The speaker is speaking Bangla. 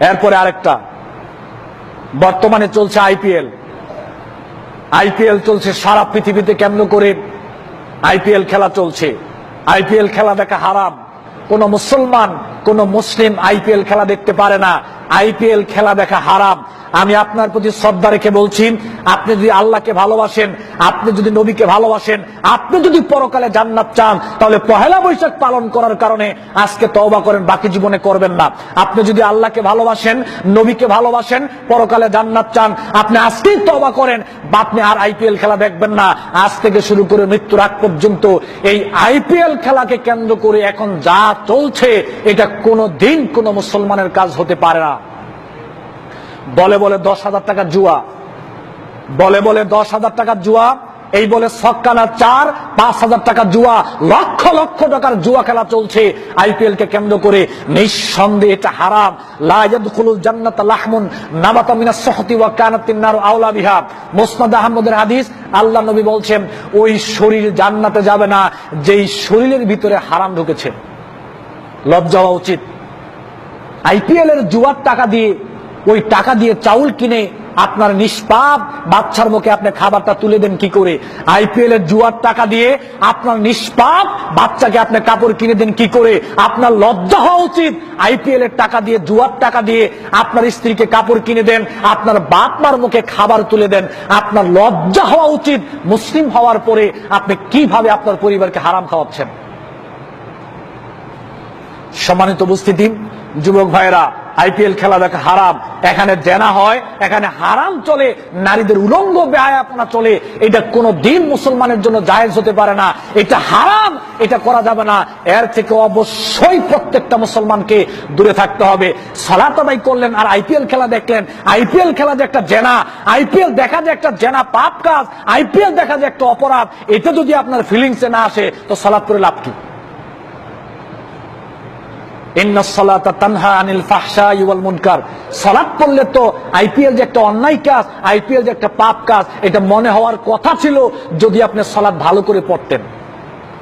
এরপরে আরেকটা। বর্তমানে চলছে আইপিএল। আইপিএল চলছে সারা পৃথিবীতে কেমন করে আইপিএল খেলা চলছে। আইপিএল খেলা দেখা হারাম। কোন মুসলমান, কোন মুসলিম আইপিএল খেলা দেখতে পারে না। আইপিএল খেলা দেখা হারাম। আমি আপনার প্রতি শ্রদ্ধা রেখে বলছি, আপনি যদি আল্লাহকে ভালোবাসেন, আপনি যদি নবীকে ভালোবাসেন, আপনি যদি পরকালে জান্নাত চান, তাহলে পহেলা বৈশাখ পালন করার কারণে আজকে তওবা করেন, বাকি জীবনে করবেন না। আপনি যদি আল্লাহকে ভালোবাসেন, নবীকে ভালোবাসেন, পরকালে জান্নাত চান, আপনি আজকেই তওবা করেন বা আপনি আর আইপিএল খেলা দেখবেন না। আজ থেকে শুরু করে মৃত্যুর আগ পর্যন্ত এই আইপিএল খেলাকে কেন্দ্র করে এখন যা চলছে, এটা কোনো দিন কোনো মুসলমানের কাজ হতে পারে না। বলে বলে দশ হাজার টাকার জুয়া। বলে বলে দশ হাজার টাকার জুয়া, এই বলে সক্কানা চার, পাঁচ হাজার টাকা জুয়া। লক্ষ লক্ষ টাকার জুয়া খেলা চলছে। আইপিএল কে কেন্দ্র করে নিঃসন্দেহে এটা হারাম। লায়াদখুলুল জান্নাত লাহমুন নাবাতা মিনাস সাহতি ওয়া কানাতিন নারু আওলা বিহা। মুসনাদ আহমদের হাদিস, আল্লাহ নবী বলছেন, ওই শরীর জান্নাতে যাবে না, যেই শরীরের ভিতরে হারাম ঢুকেছে। লজ্জা হওয়া উচিত। আইপিএল এর জুয়ার টাকা দিয়ে ওই টাকা দিয়ে চাউল কিনে আপনার নিষ্পাপ বাচ্চার মুখে আপনি খাবারটা তুলে দেন কি করে? আইপিএল এর জুয়ার টাকা দিয়ে আপনার নিষ্পাপ বাচ্চাকে আপনি কাপড় কিনে দেন কি করে? আপনার লজ্জা হওয়া উচিত। আইপিএল এর টাকা দিয়ে, জুয়ার টাকা দিয়ে আপনার স্ত্রীকে কাপড় কিনে দেন, আপনার বাপ মার মুখে খাবার তুলে দেন। আপনার লজ্জা হওয়া উচিত। মুসলিম হওয়ার পরে আপনি কীভাবে আপনার পরিবারকে হারাম খাওয়াচ্ছেন? সম্মানিত উপস্থিতি যুবক ভাইরা আইপিএল খেলা দেখা হারাম। এখানে জেনা হয়, এখানে হারাম চলে, নারীদের উলঙ্গ ব্যয়াপনা চলে। এটা কোনো দিন মুসলমানের জন্য জায়েজ হতে পারে না। এটা হারাম, এটা করা যাবে না। এর থেকে অবশ্যই প্রত্যেকটা মুসলমানকে দূরে থাকতে হবে। সালাত আদায় করলেন আর আইপিএল খেলা দেখলেন। আইপিএল খেলা যে একটা জেনা, আইপিএল দেখা যে একটা জেনা পাপ কাজ, আইপিএল দেখা যে একটা অপরাধ, এটা যদি আপনার ফিলিংসে না আসে, তো সালাত করে লাভ কি? তো আইপিএল যে একটা অন্যায় কাজ, আইপিএল যে একটা পাপ কাজ, এটা মনে হওয়ার কথা ছিল যদি আপনি সালাত ভালো করে পড়তেন।